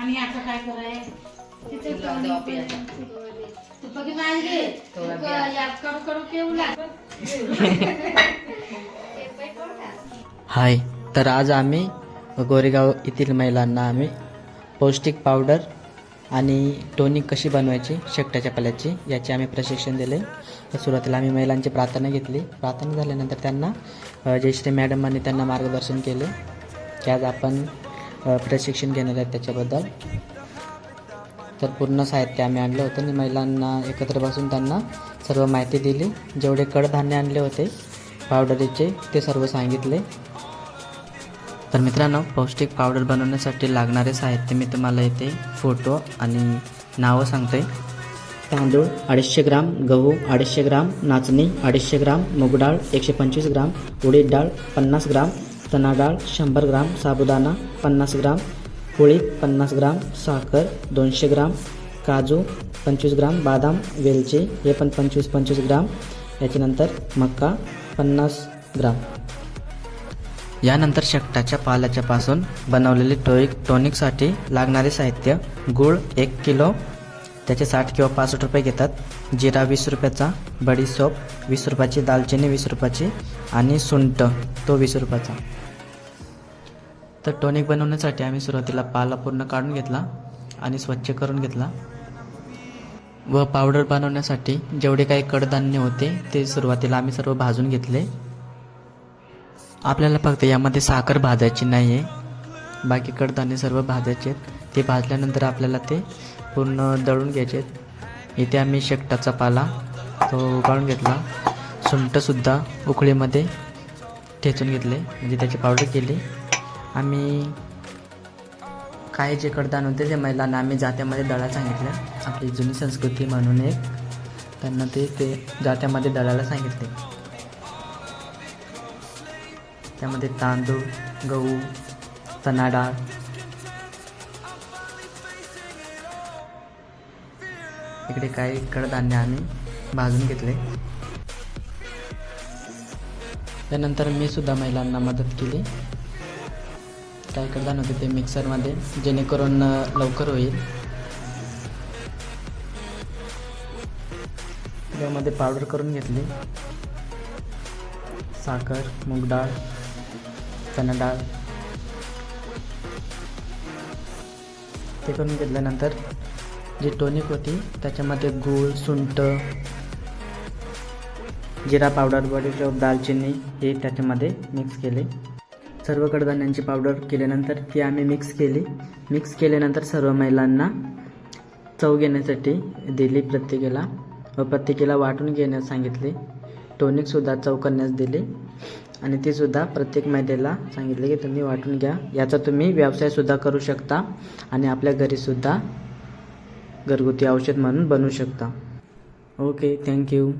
आणि आता काय कराय तिथे तुला देवा पियाला. तू बघी माहिती तुला द्या. याद करू करू केवू लाग हाय तर आज आम्ही गोरेगाव येथील महिलांना आम्ही पौष्टिक पावडर आणि टोनिक कशी बनवायची शेकटाच्या पाल्याची याचे आम्ही प्रशिक्षण दिले. तर सुरुवातीला आम्ही महिलांची प्रार्थना घेतली. प्रार्थना झाल्यानंतर त्यांना जयश्री मॅडमांनी त्यांना मार्गदर्शन केले. की आज आपण प्रशिक्षण घेणार आहेत त्याच्याबद्दल. तर पूर्ण साहित्य आम्ही आणलं होतं आणि महिलांना एकत्र बसून त्यांना सर्व माहिती दिली. जेवढे कडधान्य आणले होते पावडरीचे ते सर्व सांगितले. तर मित्रांनो पौष्टिक पावडर बनवण्यासाठी लागणारे साहित्य मी तुम्हाला येथे फोटो आणि नावं सांगते तांदूळ अडीचशे ग्राम गहू अडीचशे ग्राम नाचणी अडीचशे ग्राम मूग डाळ एकशे पंचवीस ग्राम उडीद डाळ पन्नास ग्राम चणा डाळ शंभर ग्राम साबुदाणा पन्नास ग्राम पोळी पन्नास ग्राम साखर दोनशे ग्राम काजू पंचवीस ग्राम बादाम वेलची हे पण पंचवीस पंचवीस ग्राम याच्यानंतर मक्का पन्नास ग्राम. यानंतर शकटाच्या पाल्याच्या पासून बनवलेले टोईक टॉनिकसाठी लागणारे साहित्य गूळ एक किलो त्याचे साठ किंवा पासष्ट रुपये घेतात. जिरा वीस रुपयाचा बडीसोप वीस रुपयाची दालचिनी वीस रुपयाची आणि सुंट तो वीस रुपयाचा. तर टॉनिक बनवण्यासाठी आम्ही सुरुवातीला पाला पूर्ण काढून घेतला आणि स्वच्छ करून घेतला. व पावडर बनवण्यासाठी जेवढे काही कडधान्य होते ते सुरुवातीला आम्ही सर्व भाजून घेतले. आपल्याला फक्त यामध्ये साखर भाजायची नाही आहे बाकी कडधान्य सर्व भाजायचे आहेत. ते भाजल्यानंतर आपल्याला ते पूर्ण दळून घ्यायचे आहेत. इथे आम्ही शेकटाचा पाला तो उगाळून घेतला. सुंठसुद्धा उकळीमध्ये ठेचून घेतले. म्हणजे त्याची पावडर केली. आम्ही काही जे कडदान होते ते महिलांना आम्ही जात्यामध्ये दळायला सांगितलं. आपली जुनी संस्कृती म्हणून एक. त्यांना ते ते जात्यामध्ये दळायला सांगितले. त्यामध्ये तांदूळ गहू चणा डाळ इकडे काही कडधान्य आम्ही भाजून घेतले. त्यानंतर मी सुद्धा महिलांना मदत केली. काही कडधान्य होते ते मिक्सरमध्ये जेणेकरून लवकर होईल. त्यामध्ये पावडर करून घेतली. साखर मूग डाळ चणा डाळ. ते करून घेतल्यानंतर जी टोनिक होती त्याच्यामध्ये गूळ सुंट जिरा पावडर बडीशॉप दालचिनी हे त्याच्यामध्ये मिक्स केले. सर्व कडधान्यांची पावडर केल्यानंतर ती आम्ही मिक्स केली. मिक्स केल्यानंतर सर्व महिलांना चव घेण्यासाठी दिली प्रत्येकीला व प्रत्येकीला वाटून घेण्यास सांगितले. टोनिकसुद्धा चव करण्यास दिली. आणि तीसुद्धा प्रत्येक महिलेला सांगितले की तुम्ही वाटून घ्या. याचा तुम्ही व्यवसायसुद्धा करू शकता आणि आपल्या घरीसुद्धा घरगुती औषध म्हणून बनवू शकता. Okay thank you